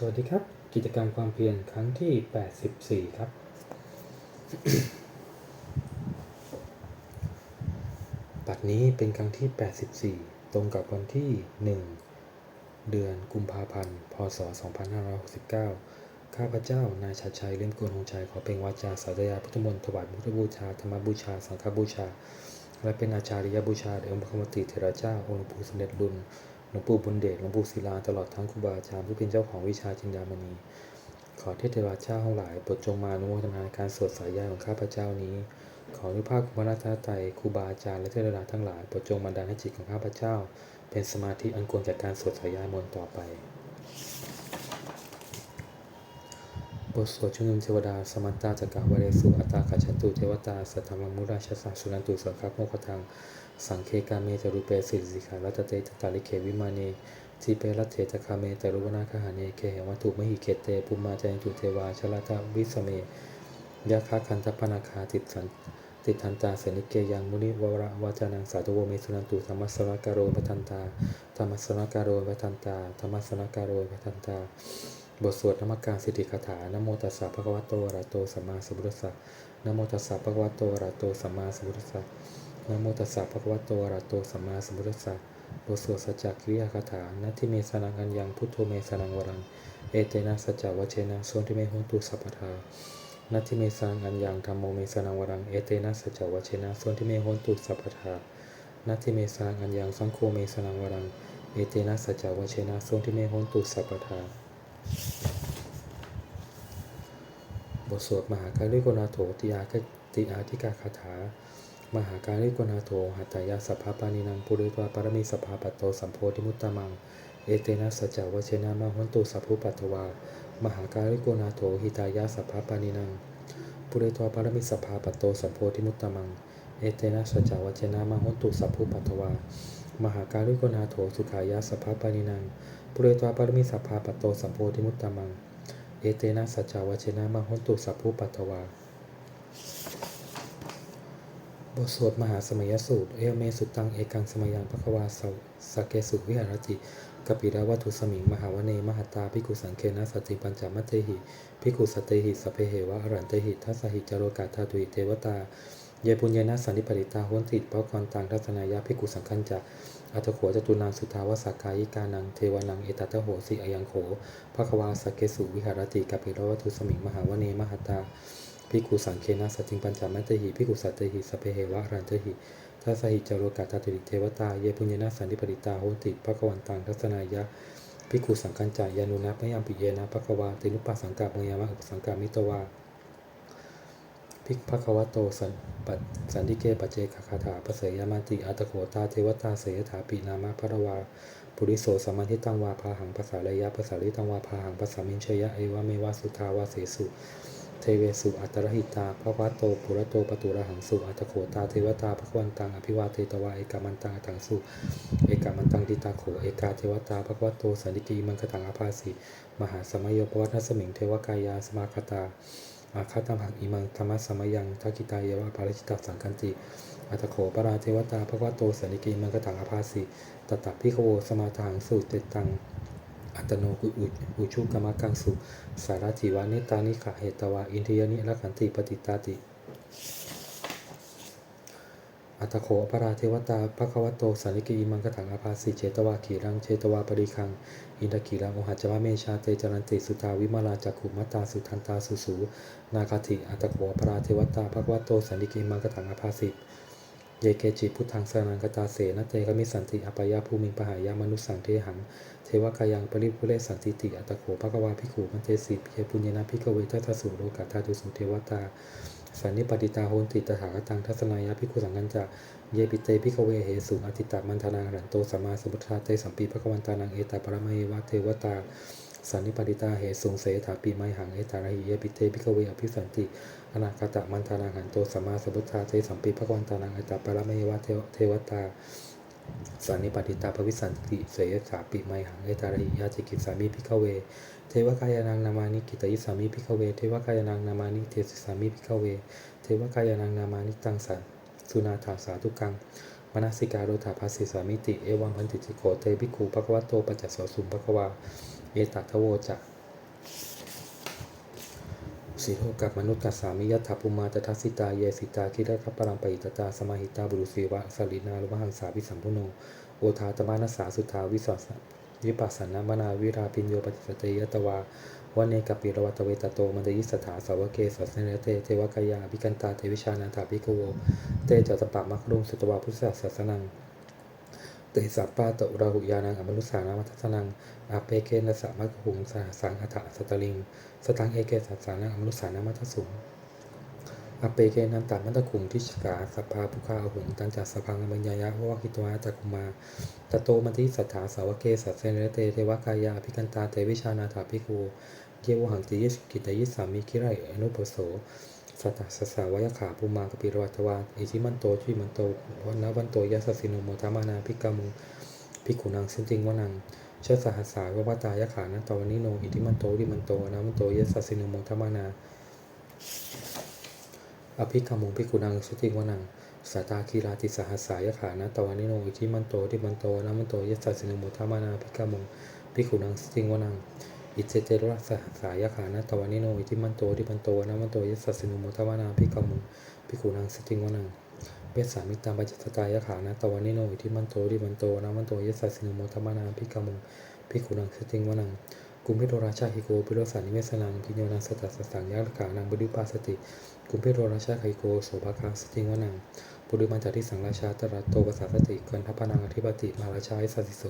สวัสดีครับ กิจกรรมความเพียรครั้งที่ 84 ครับ ปัดนี้เป็นครั้งที่ 84 ตรงกับวันที่ 1 เดือนกุมภาพันธ์ พศ 2569 ข้าพเจ้านายชัดชัยเล่มโกนหงชัย ขอเป็นวาจาสาธยายพุทธมนต์ถวายพุทธบูชา ธรรมบูชา สังฆบูชา และเป็นอาจาริยบูชาแด่องค์พระมติเถระเจ้าองค์หลวงปู่สมเด็จรุ่น หลวงปู่บุญเดชหลวงปู่ศิลาตลอดทั้งครูบาอาจารย์ผู้เป็นเจ้าของวิชาจินดามณี ขอเทศเทวาเจ้าทั้งหลายโปรดจงมาอนุโมทนาการสวดสายญาของข้าพเจ้านี้ ขออนุภาพคุณพระรัตนตรัยครูบาอาจารย์และเทวดาทั้งหลายโปรดจงบันดาลให้จิตของข้าพเจ้า เป็นสมาธิอันควรจากการสวดสายญามนต์ต่อไป บทสวดชุมนุมเทวดา สมันตาจักรวเรสุอัตตากัจฉตุเทวตาสัทธรรมมุราชสสสุนันตุสังฆโมคทัง สังเคกาเมจารุเปสิริสิขารัตเตตตาลิเควิมาเนทีเปรัตเถตคาเมจารุวนาคหาเนเคหวัตถุมหิเคเตปุมมาจันตุเทวาชลตาวิสเมยะคาคันทปนาคาติดสันติทันตาเสนิเกยังมุนิวระวาจานังสาธุโวเมสุนันตุธรรมสรการโรปทันตาธรรมสรการโรปทันตาธรรมสรการโรปทันตา บทสวดนมัการสิทธิคาถานโมตัสสะภะคะวะโตอะระโตสัมมาสัมพุทธัสสะนโมตัสสะภะคะวะโตอะระโตสัมมาสัมพุทธัสสะนโมตัสสะภะคะวะโตอะระโตสัมมาสัมพุทธัสสะบทสวดสัจจกิริยาคาถานะทิเมสนังอัญญังพุทโธเมสนังวรัง เอเตนะสัจจวเชนะโสติเมโหตุสัพพทานัตถิเมสนังอัญญังธรรมโมเมสนังวรัง เอเตนะสัจจวเชนะโสติเมโหตุสัพพทานัตถิเมสนังอัญญังสังโฆเมสนังวรัง เอเตนะสัจจวเชนะโสติเมโหตุสัพพทา บทสวดมหาการิโกนาโถติอาคติอาธิกาคาถา มหาการิโกนาโถหัตถยาสัพพปานินังปุริตวาปรมิสัพพปัตโตสัมโพธิมุตตมัง เอเตนะสัจจวเชนะมหันตุสัพพุปัตวามหาการิโกนาโถหิตายาสัพพปานินังปุริตวาปรมิสัพพปัตโตสัมโพธิมุตตมัง เอเตนะสัจจวเชนะมหันตุสัพพุปัตวา มหาการิโกนาโถสุขายาสัพพปานินังปุเรตวาปรมิสัพพปัตโตสัมโพธิมุตตมัง เอเตนะสัจจาวเชนะมหันตุสัพพุปัตถวา บทสวดมหาสมัยสูตร เอเมสุตังเอกังสมัยังภควาสสกเกสุวิหารติกปิราวัตุสมิง มหาวเน มหตาภิกุสังเคนะสติปัญจมัตเตหิภิกุสเตหิสเพเหวะอรันเตหิทัสสหิจโรกาธาตุหิเทวตา เยปุญญนะสันนิปริตาโหนติปะกรตังทัศนายาภิกุสังคัญจะอัตโขจตุนังสุทาวสักกายิกานังเทวานังเอตัตโหสิอยังโขภควาสเกสุวิหารติกปิรวัตุสมิงมหาวเนมหตาภิกุสังเคนะสติงปัญจมัตเตหิภิกุสัตเตหิสเพเหวะรันเตหิทัสหิจโรกาธาตุหิเทวตาเยปุญญนะสันนิปริตาโหนติปะกวันตังทัศนายาภิกขุสังกัญจายานุนัพยัมปิเยนะภควาตินุปัสสังกาเมยามะอุปสังกามิตวา ภิกภควโตสันปัสสันติเกปเจคคาถาปเสยามันติอัตโขตาเทวตาเสยถาปีนามะพระวาปุริโสสมานทิตังวาพาหังภาษาระยะภาษาลิตังวาพาหังภาษามินเชยะเอวะเมวะสุทาวาเสสุเทเวสุอัตรหิตาภวะโตปุระโตปตุระหังสุอัตโขตาเทวตาภควันตังอภิวาเทตวาเอกามันตังอัตังสุเอกามันตังดิตาโขเอกาเทวตาภควโตสันติกีมังคตังอภาสิมหาสมัยโยปวัตนสมิงเทวกายาสมาคตา อาคาตัมหังอิมังธรรมสมยังทักิตายวะปาริจิตาสังคันติอัตโขปราเทวตาพระวโตสันิกีมังกตังอภาสิตตะพิโวสมาทางสุเตตังอัตโนกุอุอุชุกรรมกังสุสารจิวานิตานิขะเหตวาอินทยนิรักันติปฏิตาติ อัตโขปราเทวตาภควโตสันนิกีมังคถังอาภาสิเจตวาขีรังเจตวาปริคัง อินทกีรังโอหัจจวะเมชาเตจรันติสุตาวิมาลาจักขุมัตตาสุทันตาสุสูนาคาติอัตโขปราเทวตาภควโตสันนิกีมังคถังอาภาสิเยเกจิพุทธังสานังกตาเสนเตกมิสันติอปยาภูมิปหายามนุสังเทหัง เทวกายังปริภุเรสันติติอัตโขภควาภิกขุมันเตสิเยปุญญนะภิกเวทัสสุโลกาธาตุสุเทวตา สันนิปติตาโหนติตถาคตังทัศนายาภิกขุสังกัญจะเยปิเตภิกเวเหสุอติตามันธนาหันโตสัมมาสัมพุทธาเตสัมปีภควันตานังเอตาปรมเยวะเทวตาสันนิปติตาเหสุงเสถาปีไมหังเอตาระหิเยปิเตภิกเวอภิสันติอนาคตะมันธนาหันโตสัมมาสัมพุทธาเตสัมปีภควันตานังเอตาปรมเยวะเทวตาสันนิปติตาภวิสันติเสยสาปิไมหังเอตาระหิยาจิกิสามิภิกเว วกายานังนามานิกิตยิสามิภิกเว เทวกายานังนามานิเทสิสามิภิกเว เทวกายานังนามานิตังสันสุนาถาสาธุกังมนสิการโรธาภาสิสามิติ เอวังพันติจิโกเตภิกขุภควโตปัจจสสุมภควา เอตัทโวจะสีโทกับมนุษย์กัสามิยัตถปุมาตทัสสิตาเยสิตาคิรคัปปรังปอิตตาสมาหิตาบุรุสีวะสลินาลุมหังสาวิสัมพุโน โอทาตมานัสสาสุทาวิสัส วิปัสสนามนาวิราปิญโยปฏิสเตยตวาวันเนกปิรวัตเวตโตมันเดยิสถาสาวเกสสเนเตเทวกายาภิกันตาเทวิชานาถาภิกโวเตจตปะมัครุงสุตวาพุทธศาสนังเตสัปปาตะราหุยานังอมนุสานามัทสนังอาเปเกนะสะมมะหุงสาสังอัฏฐสตลิง สตังเอเกสัสสานังอมนุสานามัทสุง อเปเกนันตามัตคุงทิชกาสภาภุคาหุงตันจัสสพังอมัญญายะวะคิตวาจักคุมาตโตมติสัทธาสาวเกสัสเซเนเตเทวกายาภิกันตาเตวิชานาถาภิกขุเยวหังติยิสกิตยิสสามิคิไรอนุปโสสัตสสาวยขาภูมากปิรวัตวาอิจิมันโตชุยมันโตวันนวันโตยัสสิโนโมทามานาพิกามุพิกุนังสินติงวนังเชสหัสสาววตายขานะตวนิโนอิทิมันโตดิมันโตนะมันโตยัสสิโนโมทามานา อภิกามุงพิกุนังสติวนังสัตตาคีราติสหัสสายขานะตวนิโนอิทิมันโตดิมันโตนะมันโตยัสสิโนโมทามานาพิกามุงพิกุนังสติวนังอิเจเจระสสายขานะตวานิโนอิทิมันโตทิมันโตนะมันโตยัสสสินุโมทวานาพิกามุงพิกุนังสติวนังเวสามิตามปัจจตตายขานะตวานิโนอิทิมันโตทิมันโตนะมันโตยัสสสินุโมทวานาพิกามุงพิกุนังสติวนังกุมพิโรราชาหิโกพิโรสานิเวสนังกิโยนังสตัสสสังยักขานังบุริปาสติ กุมพิโรราชาหิโกโสภาคังสติงวนังปุริมันจาริสังราชาตรัตโตภาษาสติกันทัพนังอธิปติมาราชาอิสัสสิโส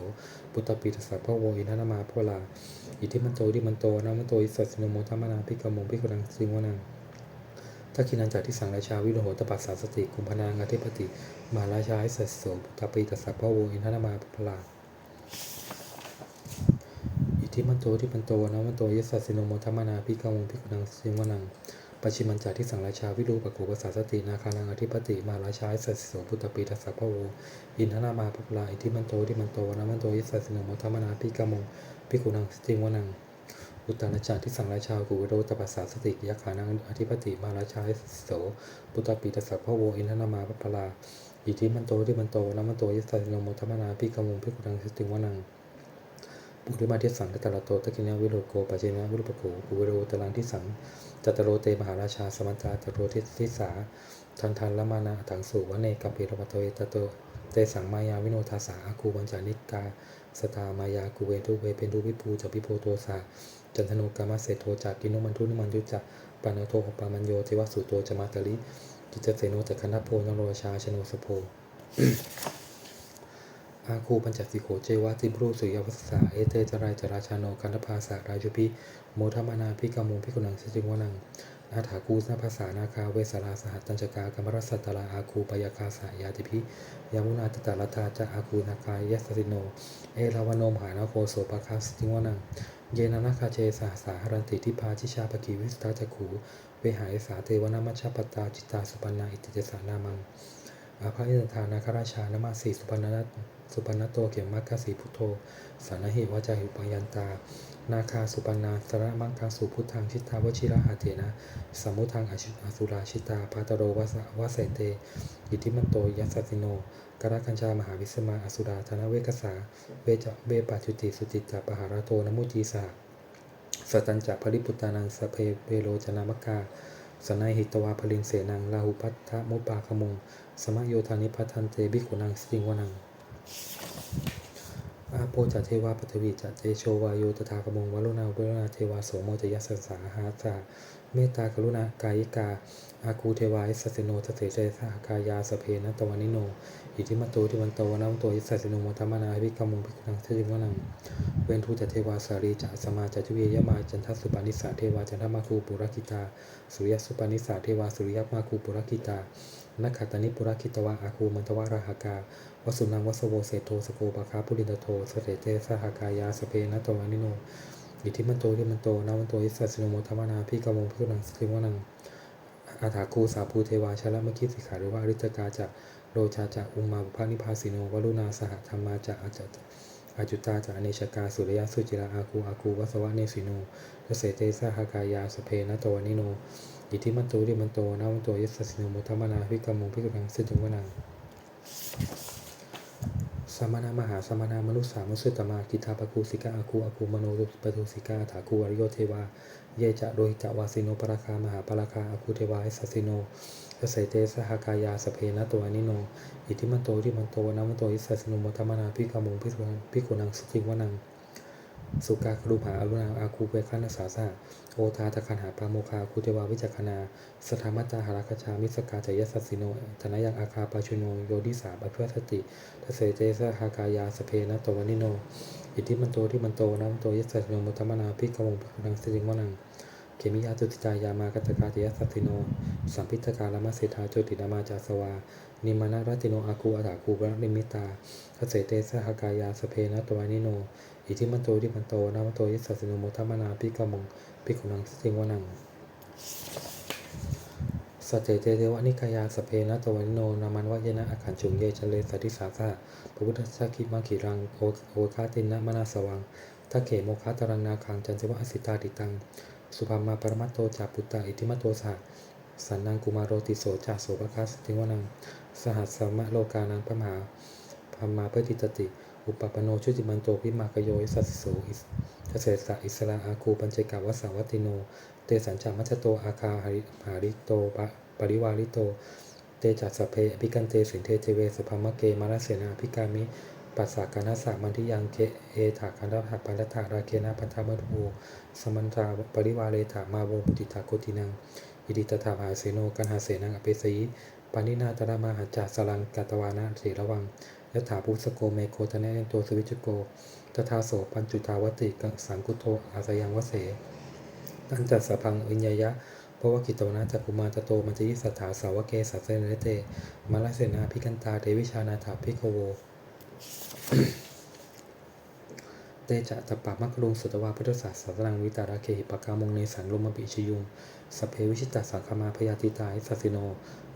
ปุตตปิตสัพพะโวอินทนามาพลาอิทิมันโตดิมันโตนะมันโตอิสัสสิโนโมทัมมนาพิกามงพิกุลังสิงวนังถ้าคินันจากที่สังราชาวิโรโหตปัสสาสติกุมพนางอธิปติมาราชาอิสัสโสปุตตปิตสัพพะโวอินทนามาพลาอิทิมันโตที่มันโตนะมันโตยิสัสสิโนโมทัมมนาพิกามงพิกุลังสิงวนัง ปัจฉิมันจาที่สังราชาวิรูปโกปัสสาสตินาคานังอธิปติมาราชาสัสโสปุตตปิตสัพพะโวอินทนามาภพลาอิทิมันโตที่มันโตนะมันโตยิสัสสิโนมทัมมนาพิกามงพิกุนังสติงวนังอุตตานาจารที่สั่งราชากุวโรตปัสสาสติยักขานังอธิปติมาราชาโสปุตตปิตสัพพะโวอินทนามาปปลาอิทิมันโตที่มันโตนะมันโตยัสสิโนโมทัมนาพิกามุงพิกุนังสติงวนังปุริมาทิสังกัตตะโตตะกินยวิโรโกปัจเจนะวิรุปโกกุวโรตลังที่สัง จัตโรเตมหาราชาสมัตตาจตโรทิทิสาทันทันละมานาถังสุวเนกัมปิรวัตเวตโตเตสังมายาวิโนทาสาอาคูวัญจานิกาสตามายากูเวทุเวเป็นทุวิภูจพิโพโตสาจันทโนกามาเศโทจากกินุมันทุนิมันยุจักปานโทหปามันโยเทวสุโตจมาตลิกิจเสโนจักขันธโพนโรชาชโนสโพ อาคูปัญจสิโขเจวะติบรูสุยวัสสาเอเตจรายจราชาโนคันธภาษารายุพิโมทมานาพิกามุพิกุนังสิจิงวนังอาถาคูสนาภาษานาคาเวสลาสหัตตัญจกากรรมรัสสตตลาอาคูปยาคาสายาติพิยามุนาตตาลทาจะอาคูนาคายยัสสิโน เอราวโนมหานาโคโสปะคาสติงวนัง เยนานาคาเจสาสาหรันติทิพาชิชาปกีวิสตาจักขูเวหายสาเทวนามัชปตาจิตตาสุปันนาอิติเจสานามังอาภาอินทานาคราชานามาสีสุปันนัต สุปนโตเขมัคคสีพุทโธ สานหิวาจาหิปัญญันตา นาคาสุปนาสระมังคาสุพุทธังชิตาวชิระหาเถนะสมุทังอชุอสุราชิตาปาตโรวสวสเสเตอิทิมันโตยัสสิโนกราคัญชามหาวิสมาอสุราธนเวกสาเวจเวปัจจุติสุติจปหาราโตนมุจีสาสตัญจะภริปุตานังสเพเวโรจนามกาสนายหิตวาพลินเสนังลาหุพัทธมุปาคมุง สมโยธานิพัทันเตบิขุนังสิงวนัง อาโปจัตเทวาปฐวีจัเตโชวาโยตถาคมงวรุณาเวรุณาเทวาโสโมจยัสสาหาสาเมตตากรุณากายิกา อาคูเทวาอิสสสิโนทเสเจสหกายาสเพนะตวานิโน อิทิมันโตทิมันโตนะมันโตอิสสสิโนโมทัมมานาภิกามุงภิกุนังเทจิงวนัง เวนทูจัตเทวาสารีจัสมาจัตุเวยมาจันทสุปานิสาเทวาจันทมาคูปุรคิตา สุริยสุปานิสาเทวาสุริยมาคูปุรคิตานักขัตตานิปุรคิตวะอาคูมันตวะราหกา วสุนังวสโวเศโทสโกปะคาปุรินโทสเตเตสหกายาสเพนะตวานิโนอิทิมันโตทิมันโตนามันโตอิสัสสิโนโมทัมมานาพิกามงพิกนังสติวนังอาถาคูสาภูเทวาชละมคิสิขาหรือว่าอริจกาจะโรชาจะอุมมาบุพานิพาสิโนวรุณาสหธรรมาจะอาจจะอาจุตาจะอเนชกาสุริยสุจิราอาคูอาคูวัสวะเนสิโนเกษเตสหากายาสเพนะตวานิโนอิทิมันโตทิมันโตนามันโตอิสัสสิโนโมทัมมานาพิกามงพิกนังสติวนัง สมณะมหาสมณามนุษสามุสุตมากิทาปคูสิกาอาคูอาคูมโนปทุสิกาถาคูอริโยเทวา เยจะโดยจะวาสิโนปราคามหาปราคาอาคูเทวาเอสสิโนเกษเตสหากายาสเพนะตัวนิโน อิทิมันโตที่มันโตนามันโตอิสัสิโนมตมนาพิกามุงพิสุนังพิกุนังสจิงวนัง สุกาครูหาอรุณาอาคูเปคันสาสะโอทาตะคันหาปาโมคาคูเทวาวิจักขณาสธรรมตาหราคชามิสกาจยสัสสิโนธนยังอาคาปาชุโนโยดิสาปะเพื่อสติทเสเจสหากายาสเพนะตวนิโน อิทิมันโตที่มันโตนะมันโตยัสสะโนมุตมนาพิกวงพิคุนังสิจิงวนังเขมิยาตุติตายามากัตกาติยัสสิโน สัมพิตกาลมัสเสธาโจตินามาจาสวา นิมานารัติโนอาคูอาถาคูปรนิมิตาทเสเตสหากายาสเพนะตวนิโน อิทิมันโตที่มันโตนะมันโตยัสสะสิโมุตตมนาพิกวงพิคุนังสิงวนังสเตเตเทวนิกายาสเพนะตวันโนนามันวะเยนะอาขันจุงเยจเลสติสาสะพระพุทธชาคิมังขีรังโอโอคาตินะมนาสวังทักเขโมคาตรังนาคังจันเจวะอสิตาติตัง สุภามาปรมัตโตจาปุตตาอิทิมัตโตสะสันนังกุมารโรติโสจาโสภคัสติวนัง สหัสสมะโลกานังพระมหาพมมาเปติตติ อุปปปโนชุติมันโตพิมากโยสัสสิโสอิสเกษสะอิสราอาคูปัญเจกาวสาวัติโน เตสัญจามัชโตอาคาหาริหาริโตปะปริวาริโต เตจัสสพเพอภิกันเตสินเทเทเวสุภามะเกมาลเสนาภิกามิปัสสากานาสามันทิยังเกเอถาคันรัฐปันรัฐาราเคนะพันธามะทูสมันตาปริวาเลถามาโวมุติตาโกตินังอิดิตถาภาเสโนกันหาเสนังอเปสีปานินาตระมาหาจาสลังกาตวานาเสระวัง ยถาภูสโกเมโคทะเนโตสวิจโกตถาโสปัญจุทาวติกังสังกุโทอาสยังวเสตันจัดสพังอิญญยะเพราะว่ากิตวนาจักกุมารตโตมันจะยิสัทธาสาวเกสัตเสนเตมาลเสนาพิกันตาเทวิชานาถาพิโกโว เตจะตปะมัคคลุงสุตวาพุทธศาสสนังวิตาราเคหิปกามงในสังลมปิชยุงสเพวิชิตตสังคมาพยาติตาอิสัสิโน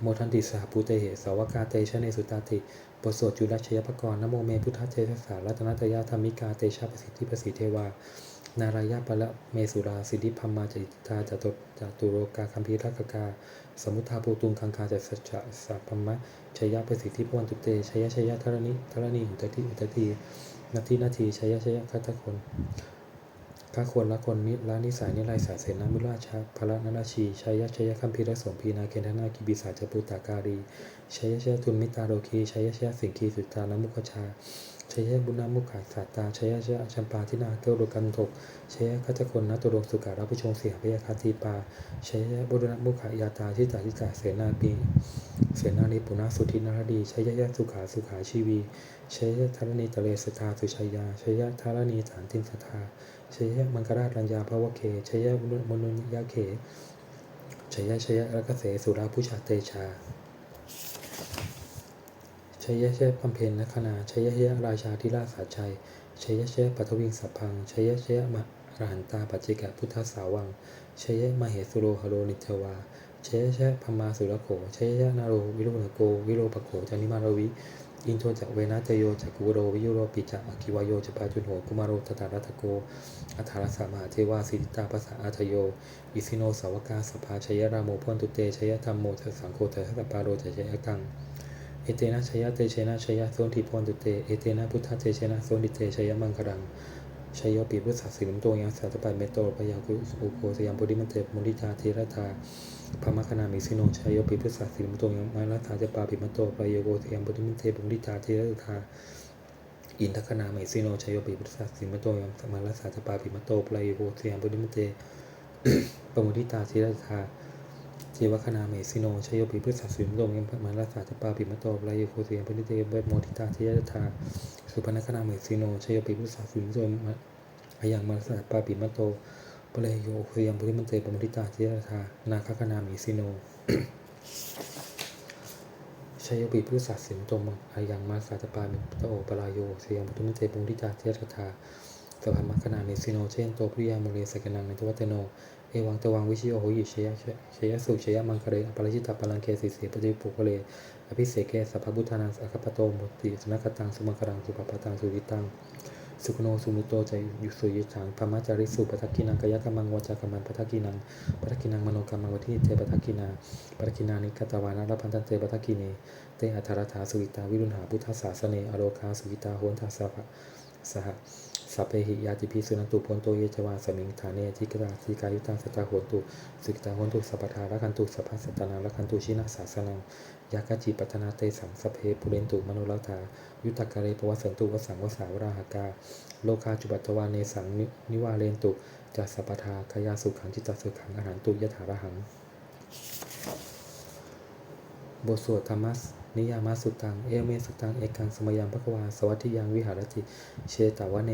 โมทันติสหภูเตเหสวกาเตชะเนสุตาติบทสวดจุลชยปกรณ์นโมเมพุทธเจสสารัตนตยาธรรมิกาเตชะประสิทธิประสิทธิเทวานารายาปะละเมสุราสิทธิพัมมาจติตาจตุจตุโรกาคัมภีรกกา สมุทธาภูตุงคังคาจัสจะสัพพมะชยะประสิทธิพวันตุเตชยะชยะธรณิธรณีอุตติอุตติ นาทีนาทีชยชยคัตตะคนข้าควรละคนนิละนิสัยนิไรสายเสนามุราชาภละนาราชีชยชยคัมภีรสมพีนาเกณฑนากิบิสาจปุตตาการีชยชยทุนมิตาโรคีชยชยสิงคีสุตานามุขชา ชยบุญนามุขาสัตตาชยชยชัมปาทินาเกลโรกันตกชยคัจคนนัตุโรสุการะพุชงเสียพยาคาทีปาชยบุญนามุขายาตาทิตาทิตาเสนาปีเสนานิปุนาสุทินารดีชยยะสุขาสุขาชีวีชยธรณีตะเลสทาสุชัยยาชยธรณีสารตินสทาชยมังคราชรัญญาภวเคชยมนุญยะเขชยชยรักเสสุราพุชาเตชา ชัยะเชพัมเพนนคนาชัยะเชราชาธิราชสาชัยชัยะเชปัทวิงสัพพังชัยะเชมะรหันตาปัจจิกะพุทธสาวังชัยยะมเหสุโรหโรนิเทวาชัยะเชพมมาสุรโขชัยยะนาโรวิโรหโกวิโรปโขจานิมารวิอินโทจักเวนะเจโยจักกุโรวิโยโรปิจักอคิวายโยจปาจุนโหกุมารโรตตารัตโกอัฏฐารสามหาเทวาสิทธิตาภาษาอัทโย อิสิโนสาวกาสภาชัยยะรามโมพนตุเตชัยยธรรมโมจักสังโฆจักสัปปาโรจักชัยยะกัง เอเตนะชยะเตเชนะชยะโซนทิพรตุเต เอเตนะพุทธเตเชนะโซนติเตชยะมังครังชยโยปีพุทธศาสิลมโตยังสัตปายเมโตปยากุอุโกสยามบุริมันเตมุนิตาเทระธาพมคณามิสิโนชยโยปีพุทธศาสิลมโตยังมาลาธาจะปาปิมันโตปยโกสยามบุริมันเตมุนิตาเทระธาอินทคณามิสิโนชยโยปีพุทธศาสิลมโตยังมาลาธาจะปาปิมันโตปยโกสยามบุริมันเตปมุนิตาเทระธา เทวคณาเมสิโนชยโยปิพุทธศาสิมโดงยังมาลาสาจปาปิมโตปลายโคเสียงปณิเตเบโมทิตาเทยธาสุพนคณาเมสิโนชยโยปิพุทธศาสิมโดงอายังมาลาสาจปาปิมโตปลายโยโคยังปริมันเตปมทิตาเทยธานาคคณาเมสิโนชยโยปิพุทธศาสิมโตมังอายังมาลาสาจปาปิมโตปลายโยเสียงปริมันเตปมทิตาเทยธาสภามคณาเมสิโนเช่นโตปริยาโมเลสกนังในทวัตโน เอวังตวังวิชิโอโหยิเชยะเชยะสุเชยะมังคะเรอปาริจิตาปลังเกสิเสปฏิปุกเลอภิเสเกสัพพุทธานังสัคปโตมุติสนคตังสุมังครังสุปปตังสุวิตังสุขโนสุนุโตจยุสุยิฉังพรหมจาริสุปทักกินังกายกรรมังวจากรรมังปทักกินังปทักกินังมโนกรรมังวทิเตปทักกินาปทักกินานิกตวานะรพันตันเตปทักกิเนเตอัทรธาสุกิตาวิรุณหาพุทธศาสเนอโรคาสุกิตาโหนทัสสะสห สัพเพหิยาติพิสุนันตุพนโตเยจวาสมิงฐานเนทิกตาทิกายุตังสตาโหตุสุกตาโหนตุสัพพทาระคันตุสัพพสัตตานังระคันตุชินาศาสนังยากาจิปัตนาเตสังสัพเพปุเรนตุมโนลทายุตกะเรปวัสันตุวสังวสาวราหกา โลกาจุปัตวาเนสังนิวาเรนตุจัสสปทาคยาสุขังจิตตสุขังอาหารตุยถาระหังบทสวดธรรมส นิยามาสุตัง เอเมสุตัง เอกังสมยังพระกวา สวัสดิยังวิหารติเชตาวเน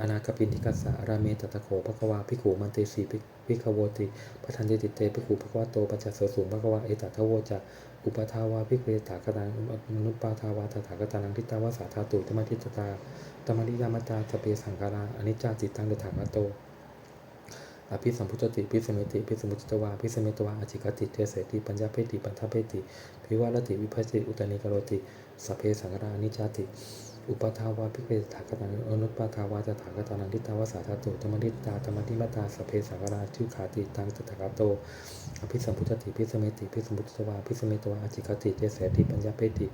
อนาคปินทิกัสสะราเมตตะโขพระกวาพิขูมันเตสีพิขโวติพัทันติติเตพิขูพระกวาโตปัจจสสูงพระกวาเอตัทโวจะอุปทาวาพิเวถากตังมนุปปาทาวาตถากตานังทิตาวาสาธาตุธรรมทิตตาธรรมนิยามตาสเปสังการาอนิจจาจิตตังเดถากโต อภิสัมพุทธติพิสเมติพิสมุติตวาพิสเมตวาอจิกติเทเสติปัญญาเพติปัญทเพติพิวารติวิภัสติอุตนิกโรติสเพสังรานิจติ อุปทาวาพิเวถากตานังอนุปทาวาตถากตานังทิตาวาสาธาตุธรรมนิตาธรรมนิมตาสเพสังราทุขาติตังตถาคโตอภิสัมพุทธติพิสเมติพิสมุติตวาพิสเมตวาอจิกติเทเสติปัญญาเพติ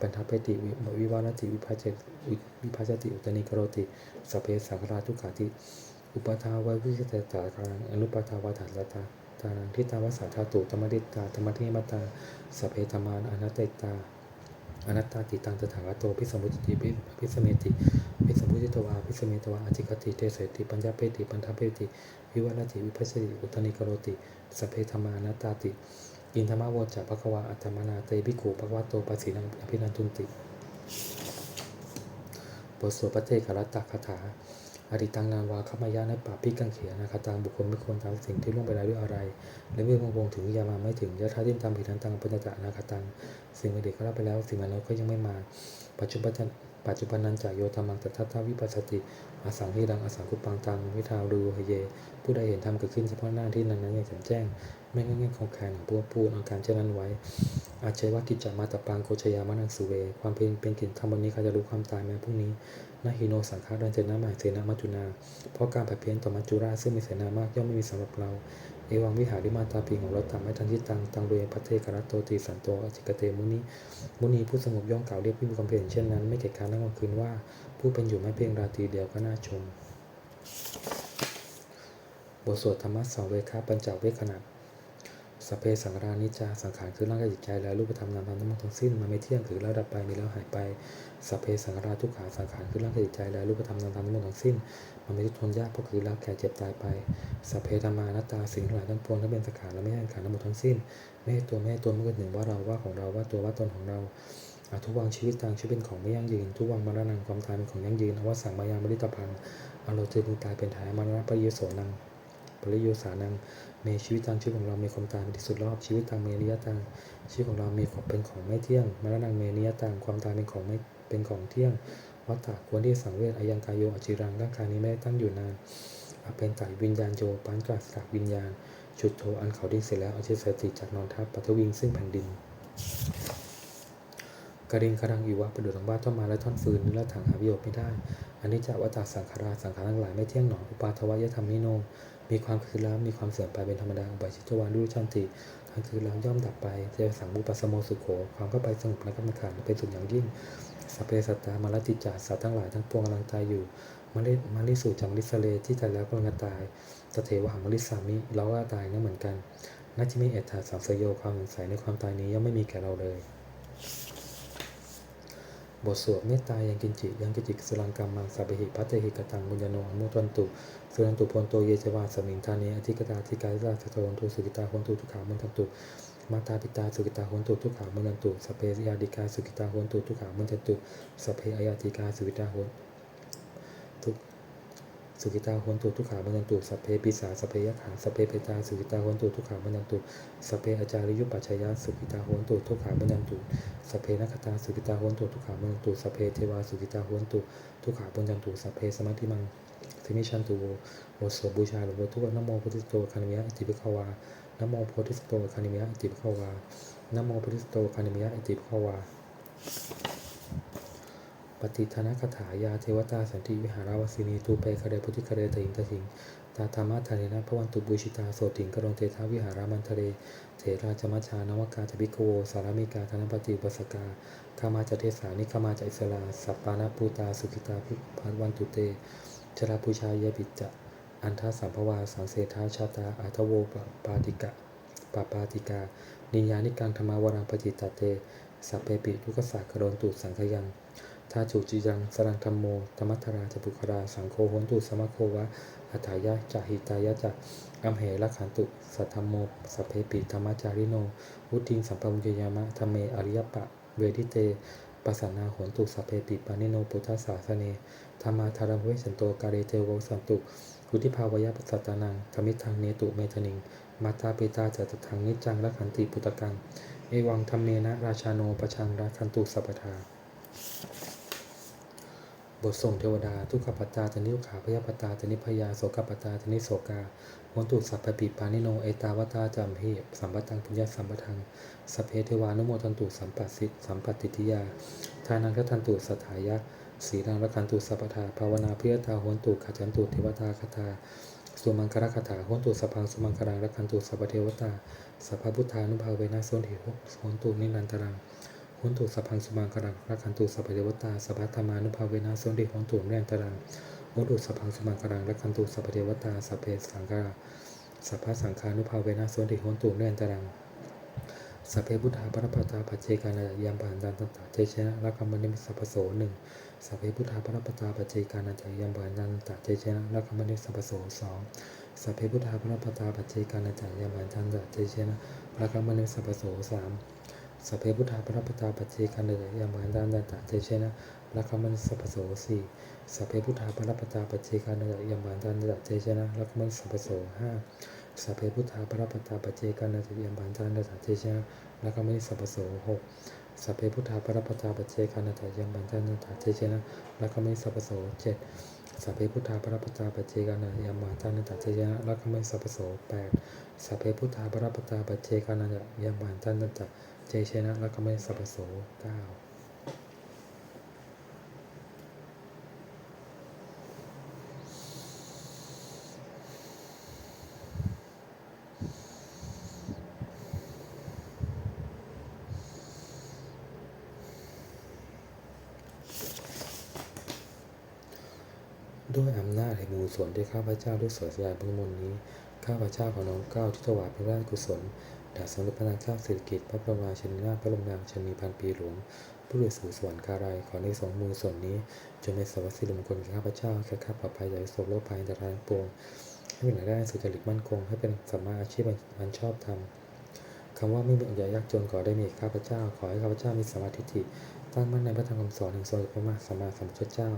ปัญทเพติวิวารติวิภัสติวิภัสติอุตนิกโรติสเพสังราทุขาติ อุปทาวาวิเศษตาคารังอนุปทาวาถาลตาตานังทิตาวสาธาตุธรรมดิตาธรรมทิมตาสเพธมานอนัตตตาอนัตตาติตังตถาคโตพิสมุติติพิสเมติพิสมุติตวาพิสเมตวาอจิกติเตเสติปัญญาเปติปัญทเปติวิวัลติวิภัสติอุตนิกโรติสเพธมานัตตาติอินธรรมโวจะภควาอัตตมนาเตภิกขุภควาโตปัสสีนังอภินันทุนติบทสวดพระเทกรัตตคาถา อดิตังนานวาขมายาในป่าพิกังเขียนาคาตังบุคคลไม่ควรทำสิ่งที่ล่วงไปแล้วด้วยอะไร และเมื่อพงวงถึงยามาไม่ถึงยะทาทิมตามผิดทันตังปัญจจะนาคาตังสิ่งอดีตก็รับไปแล้ว สิ่งใหม่แล้วก็ยังไม่มา ปัจจุบันปัจจุบันนั้นจายโยธรรมังตัทธาวิปัสสติอาสังหิรังอาสังคุปังตังวิทารูหเย ผู้ใดเห็นธรรมเกิดขึ้นเฉพาะหน้าที่นั้นนั้นอย่างแจ่มแจ้ง ไม่งั้นงั้นของแขนผู้พูดเอาการเช่นนั้นไว้ อาเชวะกิจจามาตปังโกชยามานังสุเว ความเป็นเป็นกิจทำวันนี้ใครจะรู้ความตายแม้พรุ่งนี้ นาฮิโนสังฆารันเจนะมาเสนามัจจุนา เพราะการผัดเพี้ยนต่อมัจจุราชซึ่งมีเสนามากย่อมไม่มีสำหรับเรา เอวังวิหาริมาตาปีของเราตังไม่ทันทิตังตังเวปเทกรัตโตติสันโตอจิกเตมุนีมุนีผู้สงบย่อมกล่าวเรียกผู้มีความเพียรเช่นนั้น ไม่เกียจคร้านนั่งกลางคืนว่า ผู้เป็นอยู่ไม่เพียงราตรีเดียวก็น่าชม บทสวดธรรมะสองเวคาปัญจเวคขณะสเพสังขารานิจจาสังขารคือร่างกายจิตใจและรูปธรรมนามธรรมทั้งหมดทั้งสิ้นมันไม่เที่ยงคือแล้วดับไปมีแล้วหายไป สพเพสังขาราทุกขาสังขารคือร่างกายจิตใจและรูปธรรมนามธรรมทั้งหมดทั้งสิ้น มันไม่ทุกทนยากเพราะคือรักแก่เจ็บตายไปสพเพธรรมานัตตาสิ่งทั้งหลายทั้งปวงทั้งเป็นสังขารและไม่ใช่สังขารทั้งหมดทั้งสิ้นไม่ใช่ตัวไม่ใช่ตนไม่เกิดหนึ่งว่าเราว่าของเราว่าตัวว่าตนของเราทุกวังชีวิตต่างชีวิตเป็นของไม่ยั่งยืน ทุกวังมรณะความตายเป็นของยั่งยืนอวสังมายามริตพันธ์อโลเจมุตายเป็นท้ายมรณะปริยโสนังปริโยสานังเมชีวิตทางชีวิตของเรามีความตายเป็นที่สุดรอบชีวิตทางเมริยตังชีวิตของเรามีของเป็นของไม่เที่ยงมรณะเมริยตังความตายเป็นของไม่ เป็นของเที่ยง วัฏฏะควรที่สังเวชอายังกายโยอจิรังร่างกายนี้ไม่ได้ตั้งอยู่นานอาเป็นไตวิญญาณโยปันกราสากวิญญาณชุดโทอันเขาดิ้นเสร็จแล้วเอาเชสติจากนอนทับปัทวิงซึ่งแผ่นดินกระดิ่งกระดังอีวะประดุจของบ้านท่อนไมาและท่อนฟืนเนื้อและถังหาประโยชน์ไม่ได้ อันนี้จะวัตตาสังขาราสังขารทั้งหลายไม่เที่ยงหนออุปาทวายธรรมนิโน มีความคือแล้วมีความเสื่อมไปเป็นธรรมดาอุปาชิตวานุรุชันติทั้งคือแล้วย่อมดับไปเจสังบุปสโมสุโขความเข้าไปสงบและกรรมฐานเป็นสุดอย่างยิ่ง สเพสัตตามรติจาสัตว์ทั้งหลายทั้งปวงกำลังตายอยู่มาลิมาลิสูจามาลิสเลที่ตายแล้วกำลังตายตเทวหังมาลิสามิเราก็ตายนั่นเหมือนกันนัจจิมิเอตถาสังสยโยความสงสัยในความตายนี้ย่อมไม่มีแก่เราเลย บทสวดเมตตายังกินจิยังกิจิกสลังกรรมังสัพเพหิพัตเตหิกตังบุญญโนอนุตันตุสุนันตุพลโตเยจวาสมิงธานีอธิกตาธิกายราชโทนตุสุกิตาโหนตุทุขามันตันตุ มาตาปิตาสุกิตาโหนตุทุกขามันตันตุสพเพยาดิกาสุกิตาโหนตุทุกขามันตันตุสเพอายาติกาสุกิตาโหนทุกสุกิตาโหนตุทุกขามันตันตุสัพเพปิสาสเพยะขาสัพเพเปตาสุกิตาโหนตุทุกขามันตันตุสัพเพอาจาริยุปัจฉยะสุกิตาโหนตุทุกขามันตันตุสัพเพนักตาสุกิตาโหนตุทุกขามันตุสัพเพเทวาสุกิตาโหนตุทุกขาปัญจันตุสัพเพสมาธิมังสิมิชันตุโวโอสบูชาหลวงพ่อทุกวันโมพุทธิโตคานิมิยอิติปิขวา นโมโพธิสโตคานิมิยะอิติปิขวานโมโพธิสโตคานิมิยะอิติปิขวาบฏิทานคถายาเทวตาสันติวิหาราวสินีตูเปคเรพุทธิคเรตหิงติงตาธรรมะทาเนนะพระวันตุบูชิตาโสติงกรนเตทาวิหารามันทะเลเถราจมัชานวกาจบิโกโสารามิกาธนปฏิปัสกาคามาจเทสานิคามาจอิสลาสัปปานาปูตาสุขิตาภิพันวันตุเตชราปูชายปิจจะ อันทาสัมภวาสังเสทาชาตาอัทโวปปาติกะปปาติกา นิญญานิกังธรรมาวรังปจิตตเต สัพเพปิทุกขสากโรนตุสังขยังทาจุจิยังสรังธรรมโมธรรมัทราจปุครา สังโฆโหนตุสมะโควะอัฏายะจาหิตายะจะอัมเหละขันตุ สัทธรรมโม สัพเพปิธรรมจาริโน วุติงสัมปมุญญามะธรรมเมอริยปะ เวทิเตปัสสนาโหนตุสัพเพปิปานิโน ปุทธสาสเนธรรมาธารมเวสันโตกาเรเทวสันตุ วุติภาวยะปัสสตานังธรรมิทังเนตุเมทนิง มาตาปิตาจัตถังนิจังรักขันติปุตตกัง เอวังธรรมเมนะราชาโนประชังราคันตุสัพพทาบทส่งเทวดา ทุกขปัตตาตนิทุกขาพยาปตตาตนิพยาโสกปัตตาตนิโสกาโหนตุสัพพปิปานิโนเอตาวตาจัมเหสัมปตังปุญญสัมปทังสัพเพเทวานุโมทันตุสัมปัสสิสัมปติทิยาทานังคทันตุสถายะ สีรังรักันตุสัพทาภาวนาเพื่อตาโหนตุขจันตุเทวตาคาถาสุมังคาคาถาโหนตุสัพพังสุมังคารังรักันตุสัพเทวตาสัพพพุทธานุภาเวนะโสนิโหนตุนิรันตรังโหนตุสัพพังสุมังคลังรักขันตุสัพเทวตาสัพพธรรมานุภาเวนะโสนิโหนตุนิรันตรังโหนตุสัพพังสุมังคลังรักขันตุสัพเทวตาสัพเพสังฆาสัพพสังฆานุภาเวนะโสนิโหนตุนิรันตรัง สัพเพพุทธาปรปตาปัจเจกานายัมปันตันตตาเจชนะรักขมนิมิสัพโสหนึ่งสัพเพพุทธาปรปตาปัจเจกานาจายัมปันตันตตาเจชนะรักขมนิมิสัพโสสองสัพเพพุทธาปรปตาปัจเจกานาจายัมปันตันตตาเจชนะรักขมนิมิสัพโสสามสัพเพพุทธาปรปตาปัจเจกาเนยยามหันดานดันตะเจเชนะลักขมันสัพโสสี่สัพเพพุทธาปรปตาปัจเจกาเนยยามหันดานดันตะเจเชนะลักขมันสัพโสห้า สัพเพพุทธาปรปตาปเจกาเนยยามหันดานดันตะเจเชนะลักขมันสัพพโสหกสัพเพพุทธาปรปตาปเจกาเนยยามหันดานดันตะเจเชนะลักขมันสัพพโสเจ็ดสัพเพพุทธาปรปตาปเจกาเนยยามหันดานดันตะเจเชนะลักขมันสัพพโสแปดสัพเพพุทธาปรปตาปเจกาเนยยามหันดานดันตะเจชนะแล้วก็ไม่สัพพโสเก้าด้วยอำนาจแห่งมูลส่วนที่ข้าพเจ้าด้วยสวดสยายพระมนต์นี้ ข้าพเจ้าขอน้อมเกล้าที่ถวายพระราชกุศลแด่สมเด็จพระนางเจ้าสิริกิติ์พระบรมราชินีนาถพระบรมราชินีพันปีหลวงผู้ดุจสู่สวรรคารายขอในสองมูลส่วนนี้จงเป็นสวัสดิ์สิริมงคลแก่ข้าพเจ้าแก่ข้าปลอดภัยจากโศกโรคภัยอันตรายทั้งปวงให้เป็นรายได้สุจริตมั่นคง ให้เป็นสัมมาอาชีพอันชอบธรรม คำว่าไม่มีอย่ายากจนขอได้มีข้าพเจ้า ขอให้ข้าพเจ้ามีสมาธิิตั้งมั่นในพระธรรมคำสอนแห่งทรงพระมหาสัมมาสัมพุทธเจ้า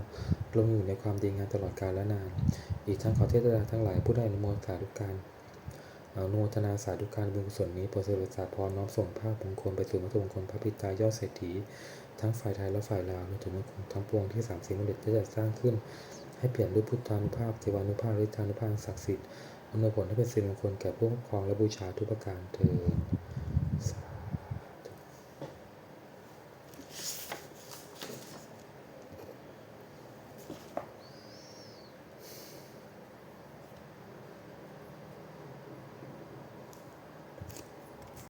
ลงอยู่ในความดีงามตลอดกาลและนาน อีกทั้งขอเทศนาทั้งหลายผู้ได้อนุโมทนาสาธุการอนุโมทนาสาธุการบุญกุศลนี้โปรดเสด็จสาพรน้อมส่งภาพมงคลไปสู่มัตถุมงคลพระพิตายอดเศรษฐีทั้งฝ่ายไทยและฝ่ายลาวรวมถึงมงคลทั้งปวงที่สามสิ่งมงคลได้จัดสร้างขึ้น ให้เปลี่ยนด้วยพุทธานุภาพเทวานุภาพฤทธานุภาพศักดิ์สิทธิ์ อำนวยผลให้เป็นสิริมงคลแก่ผู้ปกครองและบูชาทุกประการเถิด